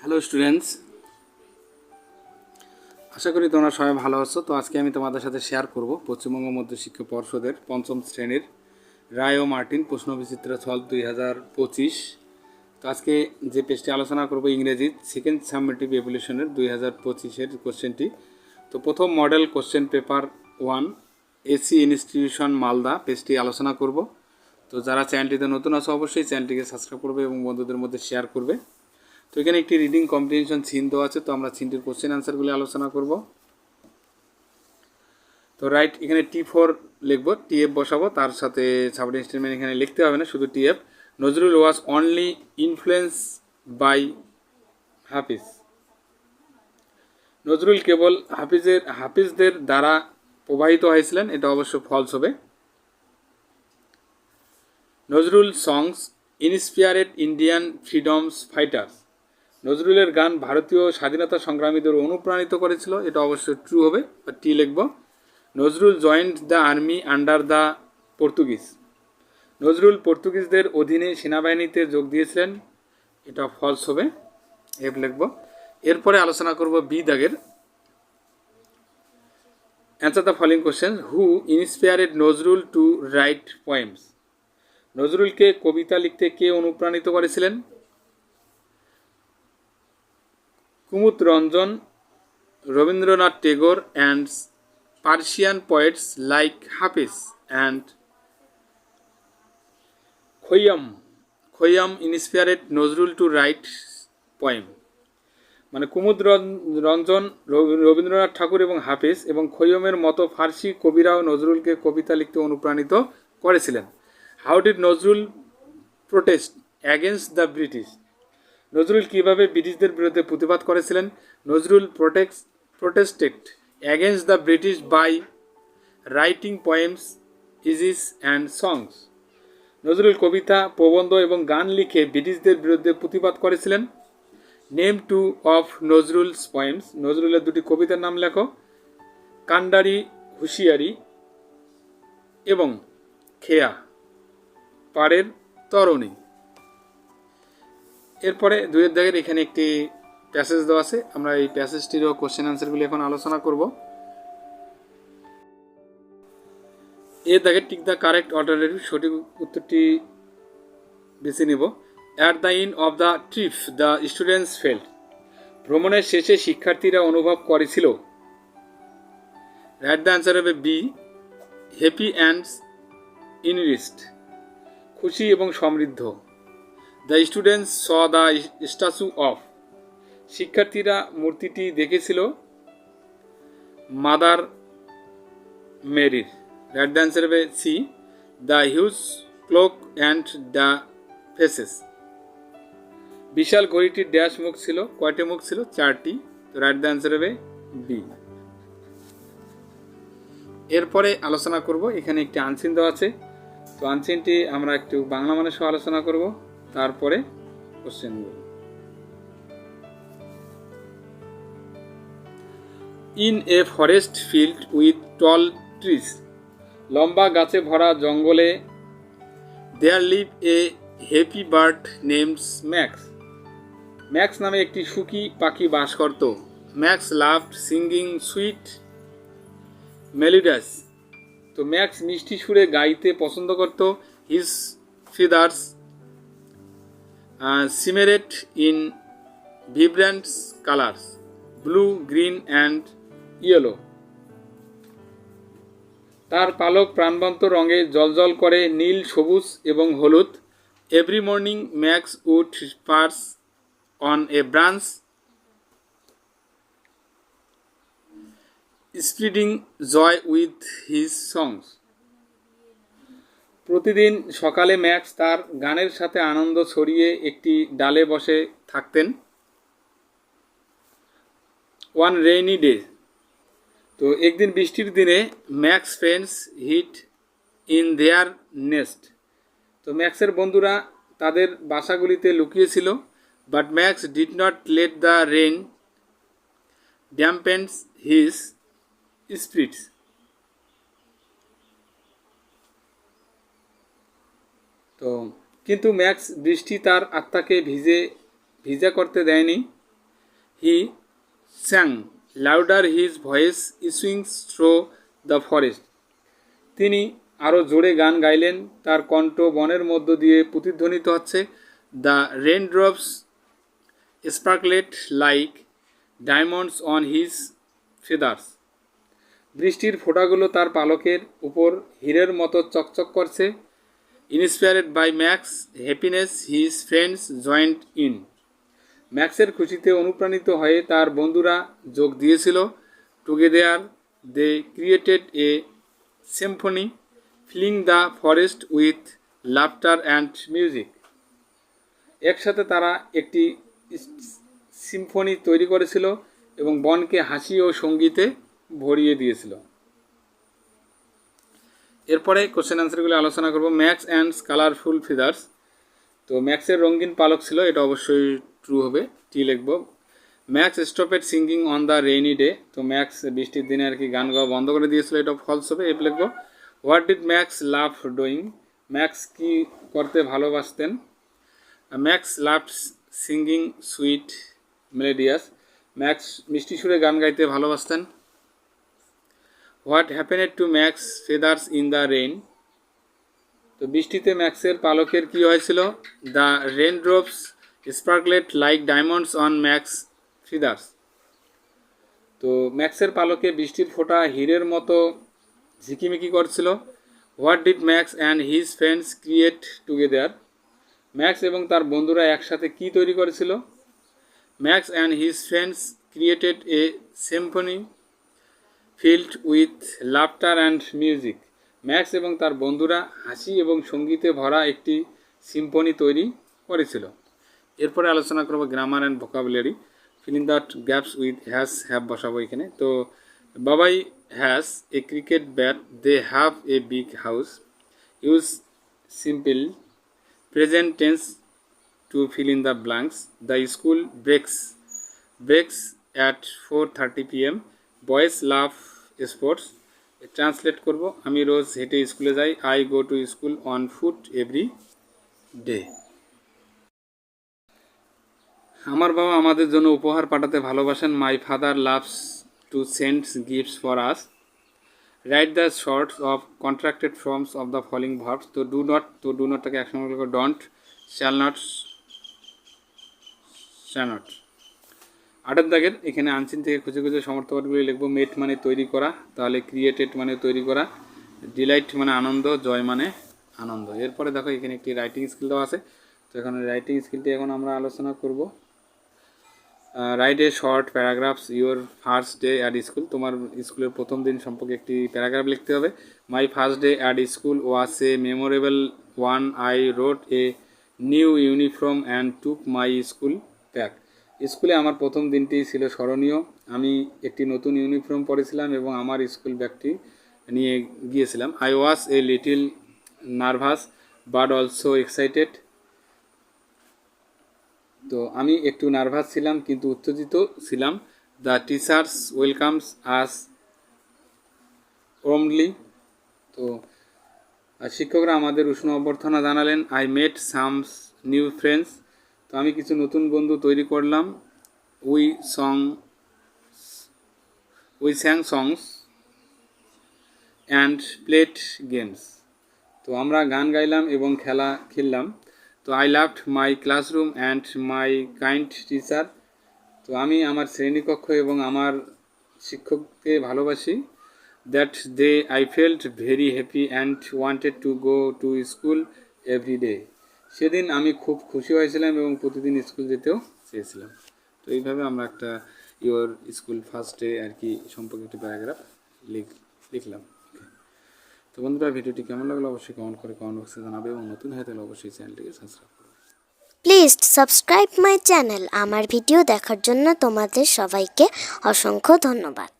Hello students আশা করি তোমরা সবাই ভালো আছো। তো আজকে আমি তোমাদের সাথে শেয়ার করব পশ্চিমবঙ্গ মধ্য শিক্ষা পর্ষদের পঞ্চম শ্রেণির রায় ও মার্টিন প্রশ্ন বিচিত্র ছল দুই হাজার পঁচিশ। তো আজকে যে পেজটি আলোচনা করব ইংরেজি সেকেন্ড সাবমিটিভ এভলিউশনের দুই হাজার পঁচিশের কোশ্চেনটি তো প্রথম model question paper one AC institution Malda পেজটি আলোচনা করব। তো যারা চ্যানেলটিতে নতুন আছে, অবশ্যই চ্যানেলটিকে সাবস্ক্রাইব করবে এবং বন্ধুদের মধ্যে শেয়ার করবে। তো এখানে একটি রিডিং কম্পিটিশন সিন দেওয়া আছে, তো আমরা সিনটির কোশ্চেন অ্যান্সারগুলি আলোচনা করব। তো রাইট এখানে টি ফোর লিখব টি এফ বসাবো, তার সাথে সাবডিন স্টেটমেন্ট এখানে লিখতে হবে না, শুধু T F Nazrul was only influence by Hafiz. Nazrul কেবল হাফিজের, হাফিজদের দ্বারা প্রবাহিত হয়েছিলেন, এটা অবশ্য ফলস হবে। Nazrul songs inspired Indian freedoms fighters নজরুলের গান ভারতীয় স্বাধীনতা সংগ্রামীদের অনুপ্রাণিত করেছিল, এটা অবশ্যই ট্রু হবে বা টি লিখব? Nazrul joined the army under the Portuguese Nazrul পর্তুগিজদের অধীনে সেনাবাহিনীতে যোগ দিয়েছিলেন, এটা ফলস হবে এফ লিখব। এরপরে আলোচনা করব বি দাগের। Answer the following question who inspired Nazrul to write poems নজরুলকে কবিতা লিখতে কে অনুপ্রাণিত করেছিলেন? Kumud Ranjan Rabindranath Tagore and Persian poets like Hafiz and Khayyam Khayyam inspired Nazrul to write poem মানে কুমুদ রঞ্জন রবি- রবীন্দ্রনাথ ঠাকুর এবং হাফিজ এবং খৈয়মের মতো ফার্সি কবিরাও নজরুলকে কবিতা লিখতে অনুপ্রাণিত করেছিলেন। How did Nazrul protest against the British Nazrul কীভাবে ব্রিটিশদের বিরুদ্ধে প্রতিবাদ করেছিলেন? Nazrul protects protested against the British by writing poems essays and songs Nazrul কবিতা, প্রবন্ধ এবং গান লিখে ব্রিটিশদের বিরুদ্ধে প্রতিবাদ করেছিলেন। Name two of Nazrul's poems নজরুলের দুটি কবিতার নাম লেখো। কান্ডারি, হুঁশিয়ারি এবং খেয়া। পাড়ের তরণী। এরপরে দুয়ের দাগের এখানে একটি প্যাসেজ দেওয়া আছে। আমরা এই প্যাসেজটিরও কোশ্চেন অ্যান্সারগুলি এখন আলোচনা করব। এর দাগের টিক দ্য কারেক্ট অর্ডারের সঠিক উত্তরটি বেছে নেব। At the end of the trip the students felt ভ্রমণের শেষে শিক্ষার্থীরা অনুভব করেছিল। রাইট দ্য অ্যান্সার হবে বি হ্যাপি অ্যান্ডস ইনরিস্ট খুশি এবং সমৃদ্ধ। The students saw the statue of শিক্ষার্থীরা মূর্তিটি দেখেছিল মাদার মেরির রাইট অ্যান্সার হবে C the huge clock and the faces বিশাল ঘড়িটির ড্যাশ মুখ ছিল কয়টি মুখ ছিল চারটি তো রাইট দ্য অ্যান্সার হবে বি এরপরে আলোচনা করব, এখানে একটি আনসিন দেওয়া আছে। তো আনসিনটি আমরা একটু বাংলা মানে সহ আলোচনা করব। তারপরে কোশ্চেনগুলো in a forest field with tall trees লম্বা গাছে ভরা জঙ্গলে there live a happy bird names Max Max নামে একটি সুখী পাখি বাস করত। Max love singing sweet melodies তো ম্যাক্স মিষ্টি সুরে গাইতে পছন্দ করত। His feathers shimmered in vibrant colours, blue, green and yellow. তার পালক প্রাণবন্ত রঙে জলজল করে নীল, সবুজ এবং হলুদ। Every morning Max would perch on a branch spreading joy with his songs প্রতিদিন সকালে ম্যাক্স তার গানের সাথে আনন্দ ছড়িয়ে একটি ডালে বসে থাকতেন। One rainy day. তো একদিন বৃষ্টির দিনে Max friends hid in their nest. তো ম্যাক্সের বন্ধুরা তাদের বাসাগুলিতে লুকিয়েছিল, but Max did not let the rain dampen his spirits. তো, কিন্তু ম্যাক্স বৃষ্টি তার আত্মাকে ভিজে, ভিজা করতে দেয়নি। He sang, louder his voice echoing through the forest. তিনি আরও জোরে গান গাইলেন, তার কণ্ঠ বনের মধ্য দিয়ে প্রতিধ্বনিত হচ্ছে। The rain drops sparkled like diamonds on his feathers. বৃষ্টির ফোঁটাগুলো তার পালকের উপর, হীরের মতো চকচক করছে। Inspired by Max, happiness, his friends joined in. ম্যাক্সের খুশিতে অনুপ্রাণিত হয়ে তার বন্ধুরা যোগ দিয়েছিল। Together they created a symphony filling the forest with laughter and music একসাথে তারা একটি সিম্ফনি তৈরি করেছিল এবং বনকে হাসি ও সঙ্গীতে ভরিয়ে দিয়েছিল। এরপরে কোশ্চেন অ্যান্সারগুলো আলোচনা করব। ম্যাক্স অ্যান্ড কালারফুল ফিদার্স তো ম্যাক্সের রঙিন পালক ছিল, এটা অবশ্যই ট্রু হবে। টি লিখব। Max stopped singing on the rainy day তো ম্যাক্স বৃষ্টির দিনে আর কি গান গাওয়া বন্ধ করে দিয়েছিল, এটা ফলস হবে। এফ লিখব। What did Max love doing Max কি করতে ভালোবাসতেন? Max love singing sweet melodious Max মিষ্টি সুরে গান গাইতে ভালোবাসতেন। What happened to Max feathers in the rain তো বৃষ্টিতে ম্যাক্সের পালকের কি হয়েছিল? The rain drops sparkled like diamonds on Max feathers তো ম্যাক্সের পালকে বৃষ্টির ফোঁটা হীরের মতো ঝিকিমিকি করছিল। What did Max and his friends create together Max এবং তার বন্ধুরা একসাথে কি তৈরি করেছিল? Max and his friends created a symphony filled with laughter and music Max এবং তার বন্ধুরা হাসি এবং সঙ্গীতে ভরা একটি সিম্ফনি তৈরি করেছিল। এরপরে আলোচনা করব grammar and vocabulary filling that gaps with has have বসাবো এখানে। তো Babai has a cricket bat they have a big house use simple present tense to fill in the blanks. The school breaks breaks at 4:30 p.m. Boys love sports. Translate করব। আমি রোজ হেঁটে স্কুলে যাই। I go to school on foot every day. আমার বাবা আমাদের জন্য উপহার পাঠাতে ভালোবাসেন। My father loves to sends gifts for us. Right the shorts of contracted forms of the following verbs. তো ডু নট, তো ডু নটটাকে একসঙ্গে ডন্ট, শ্যাল নট শ্যানট আটের দাগের, এখানে আনচিন থেকে খুঁজে খুঁজে সমর্থকগুলি লিখব মেট মানে তৈরি করা, তাহলে ক্রিয়েটেড মানে তৈরি করা, ডিলাইট মানে আনন্দ, জয় মানে আনন্দ। এরপরে দেখো এখানে একটি রাইটিং স্কিল দেওয়া আছে, তো এখানে রাইটিং স্কিলটি এখন আমরা আলোচনা করব। Write a short paragraphs your first day at school, তোমার স্কুলের প্রথম দিন সম্পর্কে একটি প্যারাগ্রাফ লিখতে হবে। My first day at school was a memorable one, I wore a new uniform and took my school bag. স্কুলে আমার প্রথম দিনটি ছিল স্মরণীয়। আমি একটি নতুন ইউনিফর্ম পরেছিলাম এবং আমার স্কুল ব্যাগটি নিয়ে গিয়েছিলাম। I was a little nervous but also excited তো আমি একটু নার্ভাস ছিলাম, কিন্তু উত্তেজিত ছিলাম। The teachers welcomes us warmly তো শিক্ষকরা আমাদের উষ্ণ অভ্যর্থনা জানালেন I met some new friends তো আমি কিছু নতুন বন্ধু তৈরি করলাম, we sung, we sang songs and played games. তো আমরা গান গাইলাম এবং খেলা খেললাম। তো I loved my classroom and my kind teacher. তো আমি আমার শ্রেণীকক্ষ এবং আমার শিক্ষককে ভালোবাসি। That day I felt very happy and wanted to go to school every day. সেদিন আমি খুব খুশি হয়েছিলাম এবং প্রতিদিন স্কুল যেতেও চেয়েছিলাম। তো এইভাবে আমরা একটা ইওর স্কুল ফার্স্ট আর কি সম্পর্কে একটি প্যারাগ্রাফ লিখ লিখলাম। তো বন্ধুরা, ভিডিওটি কেমন লাগল অবশ্যই কমেন্ট করে কমেন্ট বক্সে জানাবে এবং নতুন হয়ে থাকলে অবশ্যই চ্যানেলটিকে subscribe please subscribe my channel আমার ভিডিও দেখার জন্য তোমাদের সবাইকে অসংখ্য ধন্যবাদ।